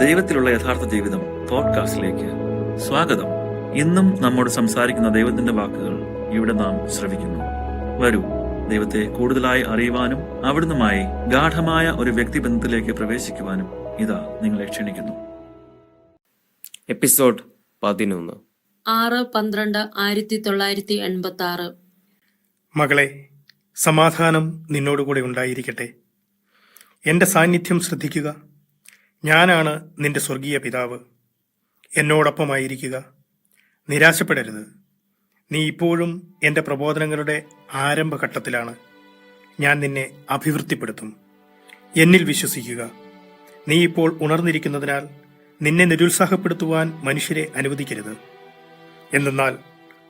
ദൈവത്തിലുള്ള യഥാർത്ഥ ജീവിതം പോഡ്കാസ്റ്റിലേക്ക് സ്വാഗതം. ഇന്നും നമ്മോട് സംസാരിക്കുന്ന ദൈവത്തിന്റെ വാക്കുകൾ ഇവിടെ നാം ശ്രവിക്കുന്നു. വരൂ ദൈവത്തെ കൂടുതലായി അറിയുവാനും അവിടുന്നുമായി ഗാഠമായ ഒരു വ്യക്തിബന്ധത്തിലേക്ക് പ്രവേശിക്കുവാനും ഇതാ നിങ്ങളെ ക്ഷണിക്കുന്നു. എപ്പിസോഡ് പതിനൊന്ന്. ആറ് പന്ത്രണ്ട് ആയിരത്തി തൊള്ളായിരത്തി എൺപത്തി ആറ് മകളെ സമാധാനം നിന്നോടുകൂടെ ഉണ്ടായിരിക്കട്ടെ. എന്റെ സാന്നിധ്യം ശ്രദ്ധിക്കുക. ഞാനാണ് നിന്റെ സ്വർഗീയ പിതാവ്. എന്നോടൊപ്പമായിരിക്കുക. നിരാശപ്പെടരുത്. നീ ഇപ്പോഴും എന്റെ പ്രബോധനങ്ങളുടെ ആരംഭഘട്ടത്തിലാണ്. ഞാൻ നിന്നെ അഭിവൃദ്ധിപ്പെടുത്തും. എന്നിൽ വിശ്വസിക്കുക. നീ ഇപ്പോൾ ഉണർന്നിരിക്കുന്നതിനാൽ നിന്നെ നിരുത്സാഹപ്പെടുത്തുവാൻ മനുഷ്യരെ അനുവദിക്കരുത്. എന്തെന്നാൽ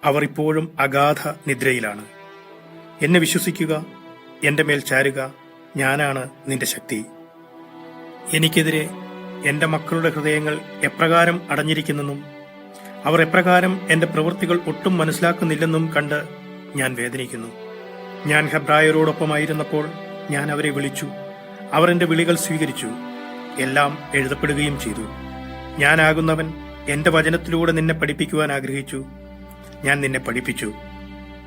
അവർ ഇപ്പോഴും അഗാധ നിദ്രയിലാണ്. എന്നെ വിശ്വസിക്കുക എന്റെ മേൽ ചാരുക. ഞാനാണ് നിന്റെ ശക്തി. എനിക്കെതിരെ എന്റെ മക്കളുടെ ഹൃദയങ്ങൾ എപ്രകാരം അടഞ്ഞിരിക്കുന്നെന്നും അവർ എപ്രകാരം എന്റെ പ്രവൃത്തികൾ ഒട്ടും മനസ്സിലാക്കുന്നില്ലെന്നും കണ്ട് ഞാൻ വേദനിക്കുന്നു. ഞാൻ ഹെബ്രായരോടൊപ്പമായിരുന്നപ്പോൾ ഞാൻ അവരെ വിളിച്ചു. അവർ എന്റെ വിളികൾ സ്വീകരിച്ചു. എല്ലാം എഴുതപ്പെടുകയും ചെയ്തു. ഞാനാകുന്നവൻ എന്റെ വചനത്തിലൂടെ നിന്നെ പഠിപ്പിക്കുവാൻ ആഗ്രഹിച്ചു. ഞാൻ നിന്നെ പഠിപ്പിച്ചു.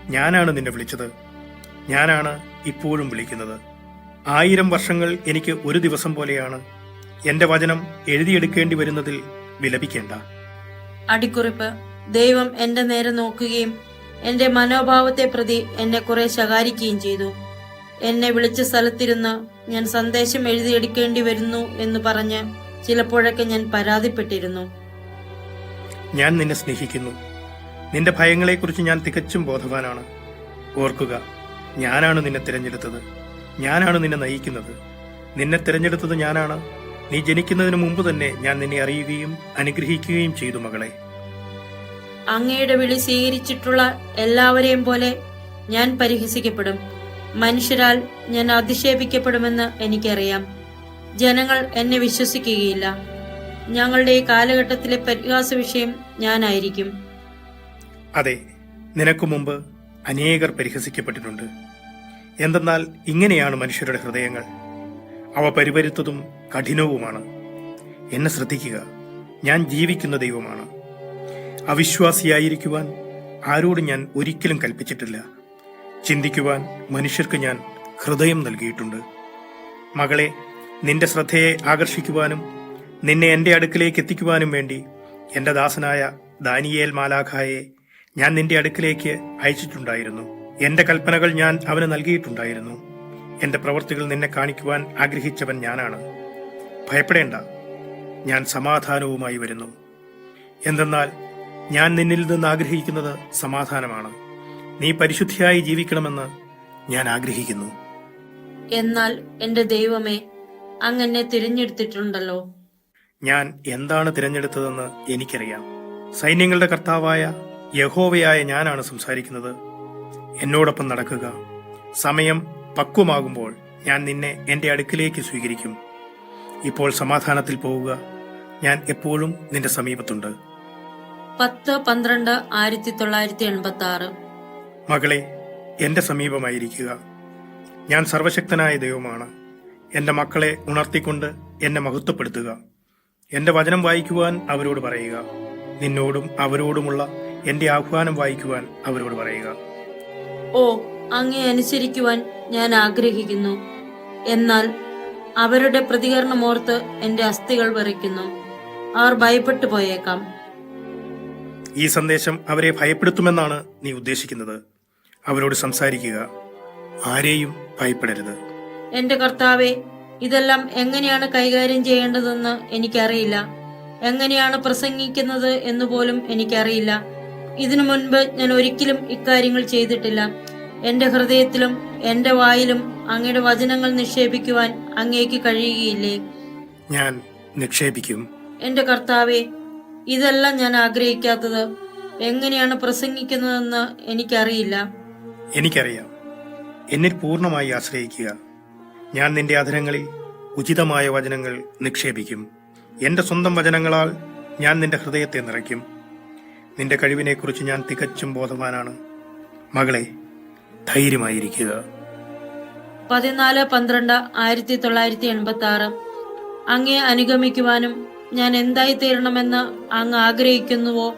ഞാനാണ് നിന്നെ വിളിച്ചത്. ഞാനാണ് ഇപ്പോഴും വിളിക്കുന്നത്. ആയിരം വർഷങ്ങൾ എനിക്ക് ഒരു ദിവസം പോലെയാണ് എന്റെ വചനം എഴുതിയെടുക്കേണ്ടി വരുന്നതിൽ വിലപിക്കേണ്ട. അടിക്കുറിപ്പ്. ദൈവം എന്റെ നേരെ നോക്കുകയും എന്റെ മനോഭാവത്തെ പ്രതി എന്നെ കുറെ ശകാരിക്കുകയും ചെയ്തു. എന്നെ വിളിച്ച സ്ഥലത്തിരുന്ന് ഞാൻ സന്ദേശം എഴുതിയെടുക്കേണ്ടി വരുന്നു എന്ന് പറഞ്ഞ് ചിലപ്പോഴൊക്കെ ഞാൻ പരാതിപ്പെട്ടിരുന്നു. ഞാൻ നിന്നെ സ്നേഹിക്കുന്നു. നിന്റെ ഭയങ്ങളെക്കുറിച്ച് ഞാൻ തികച്ചും ബോധവാനാണ്. ഓർക്കുക ഞാനാണ് നിന്നെ തിരഞ്ഞെടുത്തത്. ഞാനാണ് നിന്നെ നയിക്കുന്നത്. നിന്നെ തിരഞ്ഞെടുത്തത് ഞാനാണ്. നീ ജനിക്കുന്നതിന് മുമ്പ് തന്നെ ഞാൻ നിന്നെ അറിയുകയും അനുഗ്രഹിക്കുകയും ചെയ്തു മകളെ. അങ്ങയുടെ വിളി സ്വീകരിച്ചിട്ടുള്ള എല്ലാവരെയും പോലെ ഞാൻ പരിഹസിക്കപ്പെടും. മനുഷ്യരാൽ ഞാൻ അധിക്ഷേപിക്കപ്പെടുമെന്ന് എനിക്കറിയാം. ജനങ്ങൾ എന്നെ വിശ്വസിക്കുകയില്ല. ഞങ്ങളുടെ ഈ കാലഘട്ടത്തിലെ പരിഹാസ വിഷയം ഞാനായിരിക്കും. അതെ നിനക്കു മുമ്പ് അനേകർ പരിഹസിക്കപ്പെട്ടിട്ടുണ്ട്. എന്തെന്നാൽ ഇങ്ങനെയാണ് മനുഷ്യരുടെ ഹൃദയങ്ങൾ. അവ പരിപരുത്തതും കഠിനവുമാണ്. എന്നെ ശ്രദ്ധിക്കുക. ഞാൻ ജീവിക്കുന്ന ദൈവമാണ്. അവിശ്വാസിയായിരിക്കുവാൻ ആരോടും ഞാൻ ഒരിക്കലും കൽപ്പിച്ചിട്ടില്ല. ചിന്തിക്കുവാൻ മനുഷ്യർക്ക് ഞാൻ ഹൃദയം നൽകിയിട്ടുണ്ട്. മകളെ നിന്റെ ശ്രദ്ധയെ ആകർഷിക്കുവാനും നിന്നെ എന്റെ അടുക്കിലേക്ക് എത്തിക്കുവാനും വേണ്ടി എന്റെ ദാസനായ ദാനിയേൽ മാലാഖായെ ഞാൻ നിന്റെ അടുക്കിലേക്ക് അയച്ചിട്ടുണ്ടായിരുന്നു. എന്റെ കൽപ്പനകൾ ഞാൻ അവന് നൽകിയിട്ടുണ്ടായിരുന്നു. എന്റെ പ്രവൃത്തികൾ നിന്നെ കാണിക്കുവാൻ ആഗ്രഹിച്ചവൻ ഞാനാണ്. ഭയപ്പെടേണ്ട. ഞാൻ സമാധാനവുമായി വരുന്നു. എന്തെന്നാൽ ഞാൻ നിന്നിൽ നിന്ന് ആഗ്രഹിക്കുന്നത് സമാധാനമാണ്. നീ പരിശുദ്ധിയായി ജീവിക്കണമെന്ന് ഞാൻ ആഗ്രഹിക്കുന്നു. എന്നാൽ എന്റെ ദൈവമേ അങ്ങനെ തിരഞ്ഞെടുത്തിട്ടുണ്ടല്ലോ. ഞാൻ എന്താണ് തിരഞ്ഞെടുത്തതെന്ന് എനിക്കറിയാം. സൈന്യങ്ങളുടെ കർത്താവായ യഹോവയായ ഞാനാണ് സംസാരിക്കുന്നത്. എന്നോടൊപ്പം നടക്കുക. സമയം പക്വമാകുമ്പോൾ ഞാൻ നിന്നെ എന്റെ അടുക്കിലേക്ക് സ്വീകരിക്കും. ഇപ്പോൾ സമാധാനത്തിൽ പോവുക. ഞാൻ എപ്പോഴും നിന്റെ സമീപത്തുണ്ട്. പത്ത് പന്ത്രണ്ട് ആയിരത്തി തൊള്ളായിരത്തി എൺപത്തി ആറ് മകളെ എന്റെ സമീപമായിരിക്കുക. ഞാൻ സർവശക്തനായ ദൈവമാണ്. എന്റെ മക്കളെ ഉണർത്തിക്കൊണ്ട് എന്നെ മഹത്വപ്പെടുത്തുക. എന്റെ വചനം വായിക്കുവാൻ അവരോട് പറയുക. നിന്നോടും അവരോടുമുള്ള എന്റെ ആഹ്വാനം വായിക്കുവാൻ അവരോട് പറയുക. ഓ അങ്ങേ അനുസരിക്കുവാൻ ഞാൻ ആഗ്രഹിക്കുന്നു. എന്നാൽ അവരുടെ പ്രതികരണം ഓർത്ത് എന്റെ അസ്ഥികൾ വിറയ്ക്കുന്നു. അവർ ഭയപ്പെട്ടു പോയേക്കാം. ഈ സന്ദേശം അവരെ ഭയപ്പെടുത്തുമെന്നാണ് നീ ഉദ്ദേശിക്കുന്നത്. അവരോട് സംസാരിക്കുക. ആരെയും ഭയപ്പെടരുത്. എന്റെ കർത്താവെ ഇതെല്ലാം എങ്ങനെയാണ് കൈകാര്യം ചെയ്യേണ്ടതെന്ന് എനിക്കറിയില്ല. എങ്ങനെയാണ് പ്രസംഗിക്കുന്നത് എന്ന് പോലും എനിക്കറിയില്ല. ഇതിനു മുൻപ് ഞാൻ ഒരിക്കലും ഇക്കാര്യങ്ങൾ ചെയ്തിട്ടില്ല. എന്റെ ഹൃദയത്തിലും എന്റെ വായിലും അങ്ങയുടെ വചനങ്ങൾ നിക്ഷേപിക്കുവാൻ അങ്ങേക്ക് കഴിയുകയില്ലേ? ഞാൻ നിക്ഷേപിക്കും. എന്റെ കർത്താവെ ഇതെല്ലാം ഞാൻ ആഗ്രഹിക്കാത്തത് എങ്ങനെയാണ് പ്രസംഗിക്കുന്നതെന്ന് എനിക്കറിയില്ല. എനിക്കറിയാം. എന്നിൽ പൂർണമായി ആശ്രയിക്കുക. ഞാൻ നിന്റെ അധരങ്ങളിൽ ഉചിതമായ വചനങ്ങൾ നിക്ഷേപിക്കും. എന്റെ സ്വന്തം വചനങ്ങളാൽ ഞാൻ നിന്റെ ഹൃദയത്തെ നിറയ്ക്കും. നിന്റെ കഴിവിനെക്കുറിച്ച് ഞാൻ തികച്ചും ബോധവാനാണ്. മകളെ ധൈര്യമായിരിക്കുക. പതിനാല് പന്ത്രണ്ട് ആയിരത്തി തൊള്ളായിരത്തി എൺപത്തി ആറ് അങ്ങേ അനുഗമിക്കുവാനും ഞാൻ എന്തായി തീരണമെന്ന് അങ്ങ് ആഗ്രഹിക്കുന്നുവോ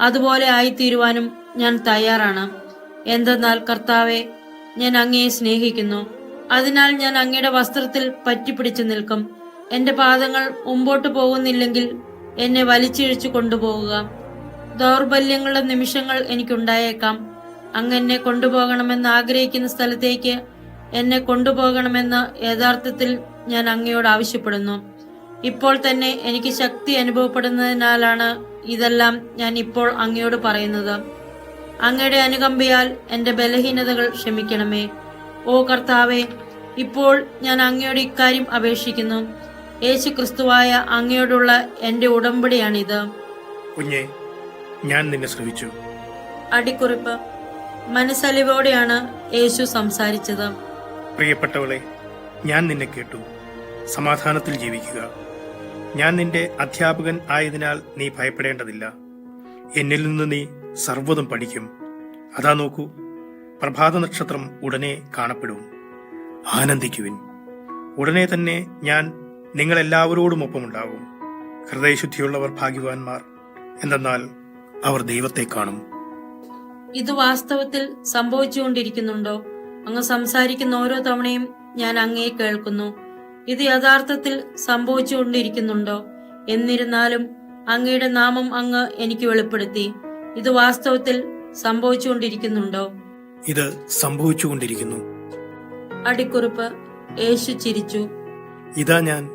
അതുപോലെ ആയിത്തീരുവാനും ഞാൻ തയ്യാറാണ്. എന്തെന്നാൽ കർത്താവെ ഞാൻ അങ്ങയെ സ്നേഹിക്കുന്നു. അതിനാൽ ഞാൻ അങ്ങയുടെ വസ്ത്രത്തിൽ പറ്റിപ്പിടിച്ചു നിൽക്കും. എന്റെ പാദങ്ങൾ മുമ്പോട്ട് പോകുന്നില്ലെങ്കിൽ എന്നെ വലിച്ചിഴിച്ചു കൊണ്ടുപോകുക ദൗർബല്യങ്ങളുടെ നിമിഷങ്ങൾ എനിക്കുണ്ടായേക്കാം. അങ്ങ് എന്നെ കൊണ്ടുപോകണമെന്ന് ആഗ്രഹിക്കുന്ന സ്ഥലത്തേക്ക് എന്നെ കൊണ്ടുപോകണമെന്ന് യഥാർത്ഥത്തിൽ ഞാൻ അങ്ങയോട് ആവശ്യപ്പെടുന്നു. ഇപ്പോൾ തന്നെ എനിക്ക് ശക്തി അനുഭവപ്പെടുന്നതിനാലാണ് ഇതെല്ലാം ഞാൻ ഇപ്പോൾ അങ്ങയോട് പറയുന്നത്. അങ്ങയുടെ അനുകമ്പയാൽ എന്റെ ബലഹീനതകൾ ക്ഷമിക്കണമേ. ഓ കർത്താവെ ഇപ്പോൾ ഞാൻ അങ്ങയോട് ഇക്കാര്യം അപേക്ഷിക്കുന്നു. യേശു ക്രിസ്തുവായ അങ്ങയോടുള്ള എന്റെ ഉടമ്പടിയാണിത്. കുഞ്ഞെ ഞാൻ നിന്നെ ശ്രമിച്ചു അടിക്കുറിപ്പ്. മനസ്സലിവോടെയാണ് യേശു സംസാരിച്ചത്. പ്രിയപ്പെട്ടവളെ ഞാൻ നിന്നെ കേട്ടു. സമാധാനത്തിൽ ജീവിക്കുക. ഞാൻ നിന്റെ അധ്യാപകൻ ആയതിനാൽ നീ ഭയപ്പെടേണ്ടതില്ല. എന്നിൽ നിന്ന് നീ സർവതും പഠിക്കും. അതാ നോക്കൂ പ്രഭാത നക്ഷത്രം ഉടനെ കാണപ്പെടും. ആനന്ദിക്കുവിൻ. ഉടനെ തന്നെ ഞാൻ നിങ്ങളെല്ലാവരോടും ഒപ്പമുണ്ടാവും ഹൃദയശുദ്ധിയുള്ളവർ ഭാഗ്യവാന്മാർ. എന്തെന്നാൽ അവർ ദൈവത്തെ കാണും. ഇത് വാസ്തവത്തിൽ സംഭവിച്ചുകൊണ്ടിരിക്കുന്നുണ്ടോ? അങ്ങ് സംസാരിക്കുന്ന ഓരോ തവണയും ഞാൻ അങ്ങേ കേൾക്കുന്നു. ഇത് യഥാർത്ഥത്തിൽ സംഭവിച്ചുകൊണ്ടിരിക്കുന്നുണ്ടോ? എന്നിരുന്നാലും അങ്ങയുടെ നാമം അങ്ങ് എനിക്ക് വെളിപ്പെടുത്തി. ഇത് വാസ്തവത്തിൽ സംഭവിച്ചുകൊണ്ടിരിക്കുന്നുണ്ടോ? ഇത് സംഭവിച്ചുകൊണ്ടിരിക്കുന്നു. അടിക്കുറിപ്പ് യേശു ചിരിച്ചു. ഇതാ ഞാൻ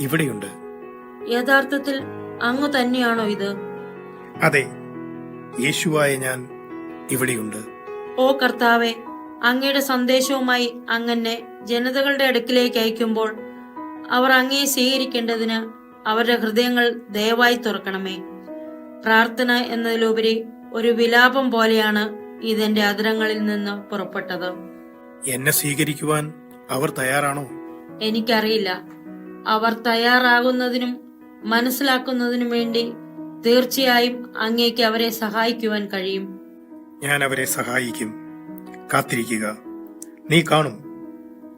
ഇവിടെയുണ്ട്. യഥാർത്ഥത്തിൽ അങ്ങ് തന്നെയാണോ ഇത്? അതെ യേശുവായ ഞാൻ ഇവിടെയുണ്ട്. ഓ കർത്താവെ അങ്ങയുടെ സന്ദേശവുമായി അങ്ങനെ ജനതകളുടെ അടുക്കിലേക്ക് അയക്കുമ്പോൾ അവർ അങ്ങയെ സ്വീകരിക്കേണ്ടതിന് അവരുടെ ഹൃദയങ്ങൾ ദയവായി തുറക്കണമേ. പ്രാർത്ഥന എന്നതിലുപരി ഒരു വിലാപം പോലെയാണ് ഇതെന്റെ അതിരങ്ങളിൽ നിന്ന് പുറപ്പെട്ടത്. എന്നെ സ്വീകരിക്കുവാൻ അവർ തയ്യാറാണോ? എനിക്കറിയില്ല. അവർ തയ്യാറാകുന്നതിനും മനസ്സിലാക്കുന്നതിനും വേണ്ടി തീർച്ചയായും അങ്ങേക്ക് അവരെ സഹായിക്കുവാൻ കഴിയും. ഞാൻ അവരെ സഹായിക്കും. കാത്തിരിക്കുക. നീ കാണും.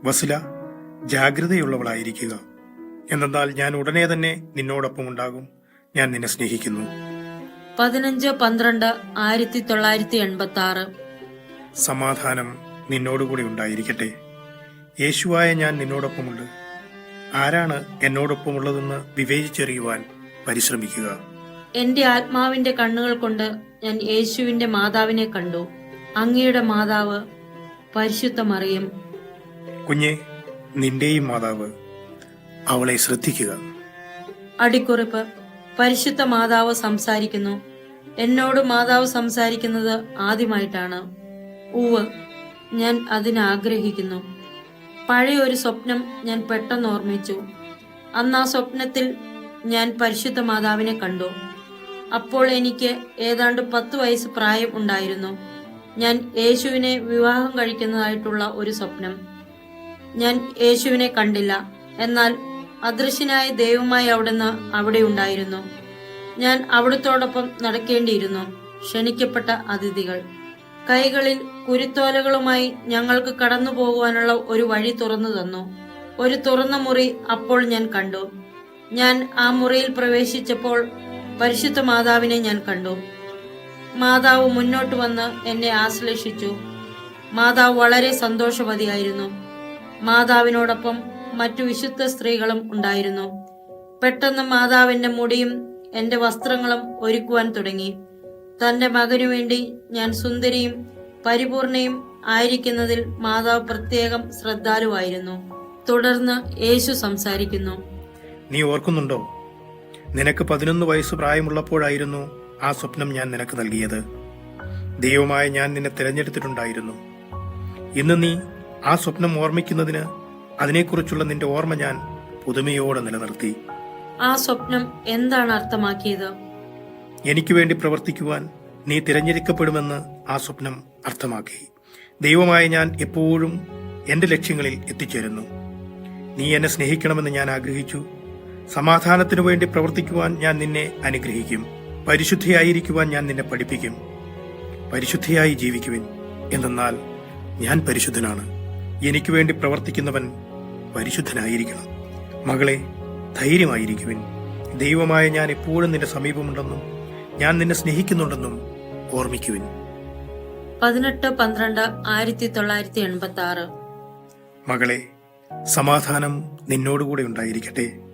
വസുല ജാഗ്രതയുള്ളവളായിരിക്കുക. എന്തെന്നാൽ ഞാൻ ഉടനെ തന്നെ നിന്നോടൊപ്പം ഉണ്ടാകും. ഞാൻ നിന്നെ സ്നേഹിക്കുന്നു. പതിനഞ്ച് പന്ത്രണ്ട് ആയിരത്തി തൊള്ളായിരത്തി എൺപത്തി ആറ് സമാധാനം നിന്നോടുകൂടി ഉണ്ടായിരിക്കട്ടെ. യേശുവായ ഞാൻ നിന്നോടൊപ്പമുണ്ട്. ആരാണ് എന്നോടൊപ്പമുള്ളതെന്ന് വിവേചിച്ചെറിയുവാൻ പരിശ്രമിക്കുക. എന്റെ ആത്മാവിന്റെ കണ്ണുകൾ കൊണ്ട് ഞാൻ യേശുവിന്റെ മാതാവിനെ കണ്ടു. അങ്ങയുടെ മാതാവ് പരിശുദ്ധ മറിയം കുഞ്ഞെ നിന്റെയും മാതാവ് അവളെ ശ്രദ്ധിക്കുക. അടിക്കുറിപ്പ്. പരിശുദ്ധ മാതാവ് സംസാരിക്കുന്നു. എന്നോട് മാതാവ് സംസാരിക്കുന്നത് ആദ്യമായിട്ടാണ്. ഉവ് ഞാൻ അതിനാഗ്രഹിക്കുന്നു. പഴയ ഒരു സ്വപ്നം ഞാൻ പെട്ടെന്ന് ഓർമ്മിച്ചു. അന്ന് ആ സ്വപ്നത്തിൽ ഞാൻ പരിശുദ്ധ മാതാവിനെ കണ്ടു. അപ്പോൾ എനിക്ക് ഏതാണ്ട് പത്ത് വയസ്സ് പ്രായം ഉണ്ടായിരുന്നു. ഞാൻ യേശുവിനെ വിവാഹം കഴിക്കുന്നതായിട്ടുള്ള ഒരു സ്വപ്നം. ഞാൻ യേശുവിനെ കണ്ടില്ല. എന്നാൽ അദൃശ്യനായ ദൈവമായി അവിടുന്ന് അവിടെ ഉണ്ടായിരുന്നു. ഞാൻ അവിടുത്തോടൊപ്പം നടക്കേണ്ടിയിരുന്നു. ക്ഷണിക്കപ്പെട്ട അതിഥികൾ. കൈകളിൽ കുരുത്തോലകളുമായി ഞങ്ങൾക്ക് കടന്നു പോകുവാനുള്ള ഒരു വഴി തുറന്നു തന്നു. ഒരു തുറന്ന മുറി അപ്പോൾ ഞാൻ കണ്ടു. ഞാൻ ആ മുറിയിൽ പ്രവേശിച്ചപ്പോൾ പരിശുദ്ധ മാതാവിനെ ഞാൻ കണ്ടു. മാതാവ് മുന്നോട്ട് വന്ന് എന്നെ ആശ്ലേഷിച്ചു. മാതാവ് വളരെ സന്തോഷവതിയായിരുന്നു. മാതാവിനോടൊപ്പം മറ്റു വിശുദ്ധ സ്ത്രീകളും ഉണ്ടായിരുന്നു. പെട്ടെന്ന് മാതാവിന്റെ മുടിയും എന്റെ വസ്ത്രങ്ങളും ഒരുക്കുവാൻ തുടങ്ങി. തന്റെ മകനു വേണ്ടി ഞാൻ സുന്ദരിയും പരിപൂർണയും ആയിരിക്കുന്നതിൽ മാതാവ് പ്രത്യേകം ശ്രദ്ധാലുവായിരുന്നു. തുടർന്ന് യേശു സംസാരിക്കുന്നു. നീ ഓർക്കുന്നുണ്ടോ? നിനക്ക് പതിനൊന്ന് വയസ്സ് പ്രായമുള്ളപ്പോഴായിരുന്നു ആ സ്വപ്നം ഞാൻ നിനക്ക് നൽകിയത്. ദൈവമായ ഞാൻ നിന്നെ തിരഞ്ഞെടുത്തിട്ടുണ്ടായിരുന്നു. ഇന്ന് നീ ആ സ്വപ്നം ഓർമ്മിക്കുന്നതിന് അതിനെക്കുറിച്ചുള്ള നിന്റെ ഓർമ്മ ഞാൻ പുതുമയോടെ നിലനിർത്തി. ആ സ്വപ്നം എന്താണ് അർത്ഥമാക്കിയത്? എനിക്ക് വേണ്ടി പ്രവർത്തിക്കുവാൻ നീ തിരഞ്ഞെടുക്കപ്പെടുമെന്ന് ആ സ്വപ്നം അർത്ഥമാക്കി. ദൈവമായ ഞാൻ എപ്പോഴും എന്റെ ലക്ഷ്യങ്ങളിൽ എത്തിച്ചേരുന്നു. നീ എന്നെ സ്നേഹിക്കണമെന്ന് ഞാൻ ആഗ്രഹിച്ചു. സമാധാനത്തിനു വേണ്ടി പ്രവർത്തിക്കുവാൻ ഞാൻ നിന്നെ അനുഗ്രഹിക്കും. പരിശുദ്ധിയായിരിക്കുവാൻ ഞാൻ നിന്നെ പഠിപ്പിക്കും. പരിശുദ്ധിയായി ജീവിക്കുവിൻ. എന്തെന്നാൽ ഞാൻ പരിശുദ്ധനാണ്. എനിക്ക് വേണ്ടി പ്രവർത്തിക്കുന്നവൻ പരിശുദ്ധനായിരിക്കണം. മകളെ ധൈര്യമായിരിക്കുവിൻ. ദൈവമായ ഞാൻ എപ്പോഴും നിന്റെ സമീപമുണ്ടെന്നും ഞാൻ നിന്നെ സ്നേഹിക്കുന്നുണ്ടെന്നും ഓർമ്മിക്കുവിൻ. പതിനെട്ട് പന്ത്രണ്ട് ആയിരത്തി തൊള്ളായിരത്തി എൺപത്തി ആറ് മകളെ സമാധാനം നിന്നോടുകൂടെ ഉണ്ടായിരിക്കട്ടെ.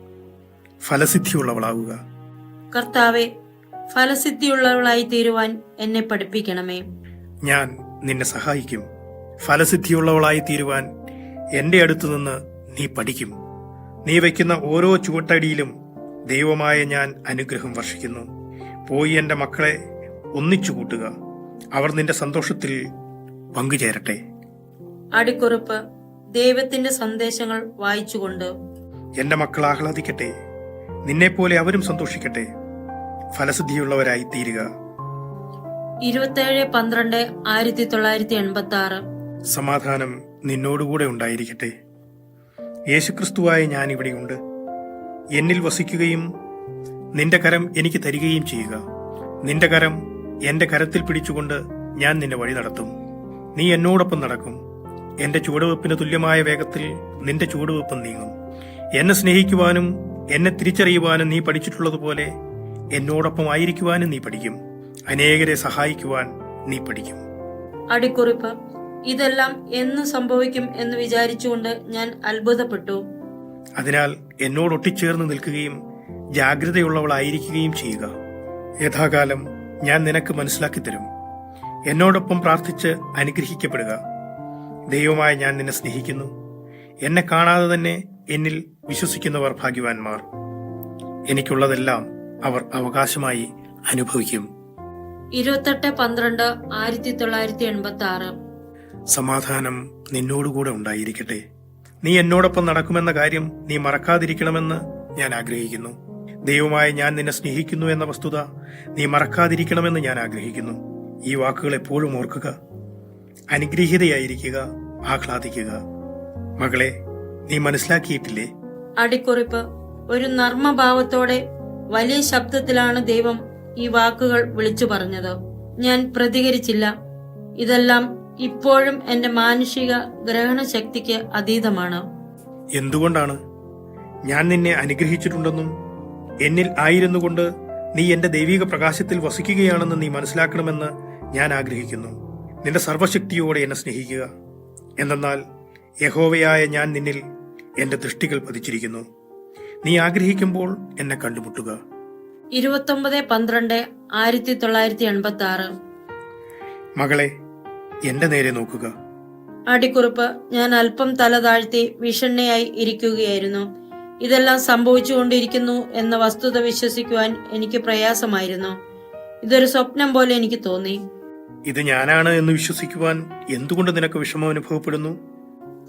ഫലസിദ്ധിയുള്ളവളാവുക. കർത്താവെ ഫലസിദ്ധിയുള്ളവളായി തീരുവാൻ എന്നെ പഠിപ്പിക്കണമേ. ഞാൻ നിന്നെ സഹായിക്കും. ഫലസിദ്ധിയുള്ളവളായി തീരുവാൻ എന്റെ അടുത്തു നിന്ന് നീ പഠിക്കും. നീ വയ്ക്കുന്ന ഓരോ ചുവട്ടടിയിലും ദൈവമായ ഞാൻ അനുഗ്രഹം വർഷിക്കുന്നു. പോയി എന്റെ മക്കളെ ഒന്നിച്ചു കൂട്ടുക. അവർ നിന്റെ സന്തോഷത്തിൽ പങ്കുചേരട്ടെ. അടിക്കുറിപ്പ് ദൈവത്തിന്റെ സന്ദേശങ്ങൾ വായിച്ചുകൊണ്ട് എന്റെ മക്കൾ ആഹ്ലാദിക്കട്ടെ. നിന്നെപ്പോലെ അവരും സന്തോഷിക്കട്ടെ. ഫലസിദ്ധിയുള്ളവരായി തീരുക ഇരുപത്തേഴ് പന്ത്രണ്ട് ആയിരത്തി തൊള്ളായിരത്തി എൺപത്തി ആറ് സമാധാനം നിന്നോടുകൂടെ ഉണ്ടായിരിക്കട്ടെ. യേശുക്രിസ്തുവായ ഞാൻ ഇവിടെയുണ്ട് എന്നിൽ വസിക്കുകയും നിന്റെ കരം എനിക്ക് തരികയും ചെയ്യുക. നിന്റെ കരം എന്റെ കരത്തിൽ പിടിച്ചുകൊണ്ട് ഞാൻ നിന്നെ വഴി നടത്തും. നീ എന്നോടൊപ്പം നടക്കും. എന്റെ ചുവടുവെപ്പിന് തുല്യമായ വേഗത്തിൽ നിന്റെ ചുവടുവെപ്പും നീങ്ങും. എന്നെ സ്നേഹിക്കുവാനും എന്നെ തിരിച്ചറിയുവാനും നീ പഠിച്ചിട്ടുള്ളതുപോലെ എന്നോടൊപ്പം ആയിരിക്കുവാനും നീ പഠിക്കും. അനേകരെ സഹായിക്കുവാൻ നീ പഠിക്കും. അടിക്കുറിപ്പ്. ഇതെല്ലാം എന്ന് സംഭവിക്കും എന്ന് വിചാരിച്ചുകൊണ്ട് ഞാൻ അത്ഭുതപ്പെട്ടു. അതിനാൽ എന്നോട് ഒട്ടിച്ചേർന്ന് നിൽക്കുകയും ജാഗ്രതയുള്ളവളായിരിക്കുകയും ചെയ്യുക. യഥാകാലം ഞാൻ നിനക്ക് മനസ്സിലാക്കി തരും. എന്നോടൊപ്പം പ്രാർത്ഥിച്ച് അനുഗ്രഹിക്കപ്പെടുക. ദൈവമായ ഞാൻ നിന്നെ സ്നേഹിക്കുന്നു. എന്നെ കാണാതെ തന്നെ എന്നിൽ വിശ്വസിക്കുന്നവർ ഭാഗ്യവാന്മാർ. എനിക്കുള്ളതെല്ലാം അവർ അവകാശമായി അനുഭവിക്കും. ഇരുപത്തെട്ട് പന്ത്രണ്ട് ആയിരത്തി തൊള്ളായിരത്തി എൺപത്തി ആറ് സമാധാനം നിന്നോടുകൂടെ ഉണ്ടായിരിക്കട്ടെ. നീ എന്നോടൊപ്പം നടക്കുമെന്ന കാര്യം നീ മറക്കാതിരിക്കണമെന്ന് ഞാൻ ആഗ്രഹിക്കുന്നു. ദൈവമായി ഞാൻ നിന്നെ സ്നേഹിക്കുന്നു എന്ന വസ്തുത നീ മറക്കാതിരിക്കണമെന്ന് ഞാൻ ആഗ്രഹിക്കുന്നു. ഈ വാക്കുകൾ എപ്പോഴും ഓർക്കുക അനുഗ്രഹീതയായിരിക്കുക ആഹ്ലാദിക്കുക. മകളെ നീ മനസ്സിലാക്കിയിട്ടില്ലേ? അടിക്കുറിപ്പ്. ഒരു നർമ്മഭാവത്തോടെ വലിയ ശബ്ദത്തിലാണ് ദൈവം ഈ വാക്കുകൾ വിളിച്ചു പറഞ്ഞത്. ഞാൻ പ്രതികരിച്ചില്ല. ഇതെല്ലാം ഇപ്പോഴും എന്റെ മാനുഷിക ഗ്രഹണ ശക്തിക്ക് അതീതമാണ്. എന്തുകൊണ്ടാണ്? ഞാൻ നിന്നെ അനുഗ്രഹിച്ചിട്ടുണ്ടെന്നും എന്നിൽ ആയിരുന്നുകൊണ്ട് നീ എന്റെ ദൈവിക പ്രകാശത്തിൽ വസിക്കുകയാണെന്ന് നീ മനസ്സിലാക്കണമെന്ന് ഞാൻ ആഗ്രഹിക്കുന്നു. നിന്റെ സർവശക്തിയോടെ എന്നെ സ്നേഹിക്കുക. എന്തെന്നാൽ യഹോവയായ ഞാൻ നിന്നിൽ എന്റെ ദൃഷ്ടികൾ പതിച്ചിരിക്കുന്നു. നീ ആഗ്രഹിക്കുമ്പോൾ എന്നെ കണ്ടുമുട്ടുക. ഇരുപത്തൊമ്പത് പന്ത്രണ്ട് ആയിരത്തി തൊള്ളായിരത്തി എൺപത്തി ആറ് മകളെ എന്റെ നേരെ നോക്കുക. അടിക്കുറിപ്പ് ഞാൻ അല്പം തല താഴ്ത്തി വിഷണ്ണയായി ഇരിക്കുകയായിരുന്നു. ഇതെല്ലാം സംഭവിച്ചുകൊണ്ടിരിക്കുന്നു എന്ന വസ്തുത വിശ്വസിക്കുവാൻ എനിക്ക് പ്രയാസമായിരുന്നു. ഇതൊരു സ്വപ്നം പോലെ എനിക്ക് തോന്നി. ഇത് ഞാനാണ് എന്ന് വിശ്വസിക്കുവാൻ എന്തുകൊണ്ട് നിനക്ക് വിഷമം അനുഭവപ്പെടുന്നു?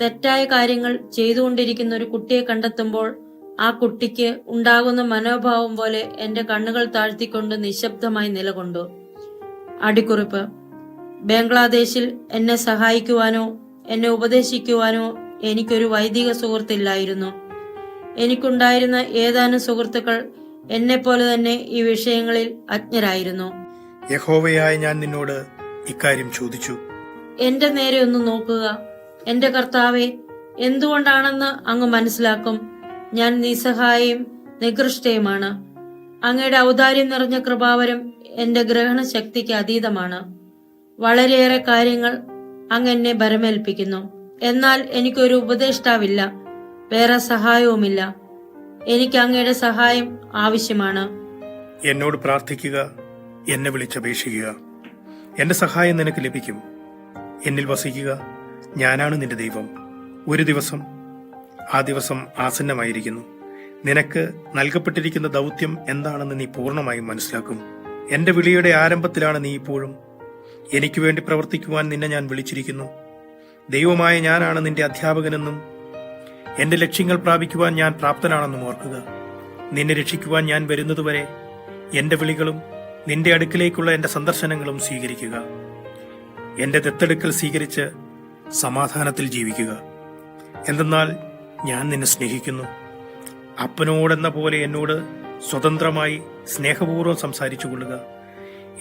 തെറ്റായ കാര്യങ്ങൾ ചെയ്തുകൊണ്ടിരിക്കുന്ന ഒരു കുട്ടിയെ കണ്ടെത്തുമ്പോൾ ആ കുട്ടിക്ക് ഉണ്ടാകുന്ന മനോഭാവം പോലെ എന്റെ കണ്ണുകൾ താഴ്ത്തിക്കൊണ്ട് നിശബ്ദമായി നിലകൊണ്ടു. അടിക്കുറിപ്പ്. ബംഗ്ലാദേശിൽ എന്നെ സഹായിക്കുവാനോ എന്നെ ഉപദേശിക്കുവാനോ എനിക്കൊരു വൈദിക സുഹൃത്തില്ലായിരുന്നു. എനിക്കുണ്ടായിരുന്ന ഏതാനും സുഹൃത്തുക്കൾ എന്നെ പോലെ തന്നെ ഈ വിഷയങ്ങളിൽ അജ്ഞരായിരുന്നു. യഹോവയായ ഞാൻ നിന്നോട് ഇക്കാര്യം ചോദിച്ചു. എന്റെ നേരെ ഒന്ന് നോക്കുക. എന്റെ കർത്താവെ എന്തുകൊണ്ടാണെന്ന് അങ്ങ് മനസ്സിലാക്കും? ഞാൻ നിസ്സഹായയും നികൃഷ്ടയുമാണ്. അങ്ങയുടെ ഔദാര്യം നിറഞ്ഞ കൃപാവരം എന്റെ ഗ്രഹണ ശക്തിക്ക് അതീതമാണ്. വളരെയേറെ കാര്യങ്ങൾ അങ്ങ് എന്നെ ഭരമേൽപ്പിക്കുന്നു. എന്നാൽ എനിക്കൊരു ഉപദേഷ്ടാവില്ല വേറെ സഹായവുമില്ല. എനിക്ക് അങ്ങയുടെ സഹായം ആവശ്യമാണ്. എന്നോട് പ്രാർത്ഥിക്കുക എന്നെ വിളിച്ചപേക്ഷിക്കുക. എന്റെ സഹായം നിനക്ക് ലഭിക്കും. എന്നിൽ വസിക്കുക. ഞാനാണ് നിന്റെ ദൈവം. ഒരു ദിവസം ആ ദിവസം ആസന്നമായിരിക്കുന്നു. നിനക്ക് നൽകപ്പെട്ടിരിക്കുന്ന ദൗത്യം എന്താണെന്ന് നീ പൂർണമായും മനസ്സിലാക്കും. എന്റെ വിളിയുടെ ആരംഭത്തിലാണ് നീ ഇപ്പോഴും. എനിക്ക് വേണ്ടി പ്രവർത്തിക്കുവാൻ നിന്നെ ഞാൻ വിളിച്ചിരിക്കുന്നു. ദൈവമായ ഞാനാണ് നിന്റെ അധ്യാപകനെന്നും എന്റെ ലക്ഷ്യങ്ങൾ പ്രാപിക്കുവാൻ ഞാൻ പ്രാപ്തനാണെന്നും ഓർക്കുക. നിന്നെ രക്ഷിക്കുവാൻ ഞാൻ വരുന്നതുവരെ എന്റെ വിളികളും നിന്റെ അടുക്കിലേക്കുള്ള എന്റെ സന്ദർശനങ്ങളും സ്വീകരിക്കുക. എന്റെ ദത്തെടുക്കൽ സ്വീകരിച്ച് സമാധാനത്തിൽ ജീവിക്കുക. എന്തെന്നാൽ ഞാൻ നിന്നെ സ്നേഹിക്കുന്നു. അപ്പനോടെന്ന പോലെ എന്നോട് സ്വതന്ത്രമായി സ്നേഹപൂർവം സംസാരിച്ചു കൊള്ളുക.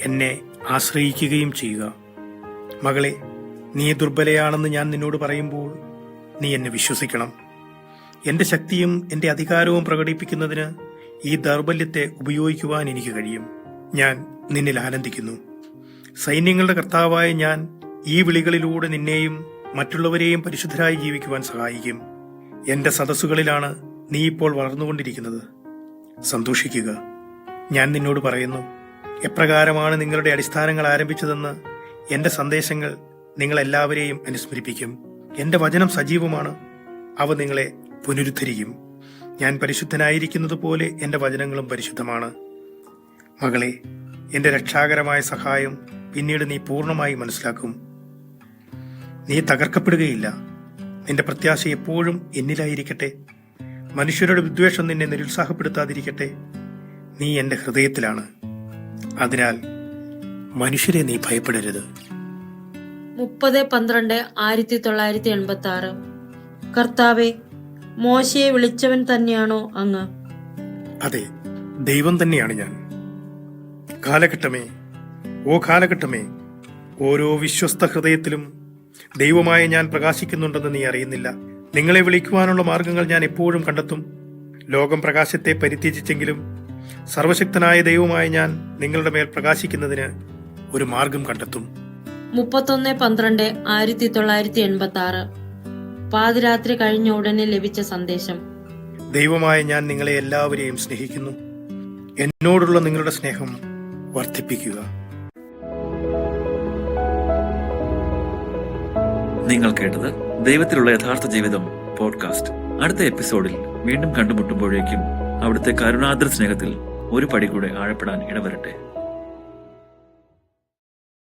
എന്നെ ആശ്രയിക്കുകയും ചെയ്യുക. മകളെ നീ ദുർബലയാണെന്ന് ഞാൻ നിന്നോട് പറയുമ്പോൾ നീ എന്നെ വിശ്വസിക്കണം. എന്റെ ശക്തിയും എന്റെ അധികാരവും പ്രകടിപ്പിക്കുന്നതിന് ഈ ദൗർബല്യത്തെ ഉപയോഗിക്കുവാൻ എനിക്ക് കഴിയും. ഞാൻ നിന്നിൽ ആനന്ദിക്കുന്നു. സൈന്യങ്ങളുടെ കർത്താവായ ഞാൻ ഈ വിളികളിലൂടെ നിന്നെയും മറ്റുള്ളവരെയും പരിശുദ്ധരായി ജീവിക്കുവാൻ സഹായിക്കും. എന്റെ സദസ്സുകളിലാണ് നീ ഇപ്പോൾ വളർന്നുകൊണ്ടിരിക്കുന്നത്. സന്തോഷിക്കുക. ഞാൻ നിന്നോട് പറയുന്നു എപ്രകാരമാണ് നിങ്ങളുടെ അടിസ്ഥാനങ്ങൾ ആരംഭിച്ചതെന്ന് എന്റെ സന്ദേശങ്ങൾ നിങ്ങളെല്ലാവരെയും അനുസ്മരിപ്പിക്കും. എന്റെ വചനം സജീവമാണ് അവ നിങ്ങളെ പുനരുദ്ധരിക്കും. ഞാൻ പരിശുദ്ധനായിരിക്കുന്നത് പോലെ എന്റെ വചനങ്ങളും പരിശുദ്ധമാണ്. മകളെ എന്റെ രക്ഷാകരമായ സഹായം പിന്നീട് നീ പൂർണമായി മനസ്സിലാക്കും. നീ തകർക്കപ്പെടുകയില്ല. നിന്റെ പ്രത്യാശ എപ്പോഴും എന്നിലായിരിക്കട്ടെ. മനുഷ്യരുടെ വിദ്വേഷം നിന്നെ നിരുത്സാഹപ്പെടുത്താതിരിക്കട്ടെ. നീ എന്റെ ഹൃദയത്തിലാണ്. അതിനാൽ മനുഷ്യരെ നീ ഭയപ്പെടരുത്. മുപ്പത് പന്ത്രണ്ട് ആയിരത്തി തൊള്ളായിരത്തി എൺപത്തി ആറ് കർത്താവെ മോശയെ വിളിച്ചവൻ തന്നെയാണോ അങ്ങ്? അതെ ദൈവം തന്നെയാണ് ഞാൻ. കാലഘട്ടമേ ഓ കാലഘട്ടമേ ഓരോ വിശ്വസ്ത ഹൃദയത്തിലും ദൈവമായ ഞാൻ പ്രകാശിക്കുന്നുണ്ടെന്ന് നീ അറിയുന്നില്ല. നിങ്ങളെ വിളിക്കുവാനുള്ള മാർഗങ്ങൾ ഞാൻ എപ്പോഴും കണ്ടെത്തും. ലോകം പ്രകാശത്തെ പരിത്യജിച്ചെങ്കിലും സർവശക്തനായ ദൈവമായ ഞാൻ നിങ്ങളുടെ മേൽ പ്രകാശിക്കുന്നതിന് ഒരു മാർഗം കണ്ടെത്തും. മുപ്പത്തൊന്ന് പന്ത്രണ്ട് ആയിരത്തി തൊള്ളായിരത്തി എൺപത്തി ആറ് പാതിരാത്രി കഴിഞ്ഞ ഉടനെ ലഭിച്ച സന്ദേശം. ദൈവമായ ഞാൻ നിങ്ങളെ എല്ലാവരെയും സ്നേഹിക്കുന്നു. എന്നോടുള്ള നിങ്ങളുടെ സ്നേഹം വർദ്ധിപ്പിക്കുക. നിങ്ങൾ കേട്ടത് ദൈവത്തിലുള്ള യഥാർത്ഥ ജീവിതം പോഡ്കാസ്റ്റ് അടുത്ത എപ്പിസോഡിൽ വീണ്ടും കണ്ടുമുട്ടുമ്പോഴേക്കും അവിടുത്തെ കരുണാദ്ര സ്നേഹത്തിൽ ഒരു പടി കൂടെ ആഴപ്പെടാൻ ഇടവരട്ടെ.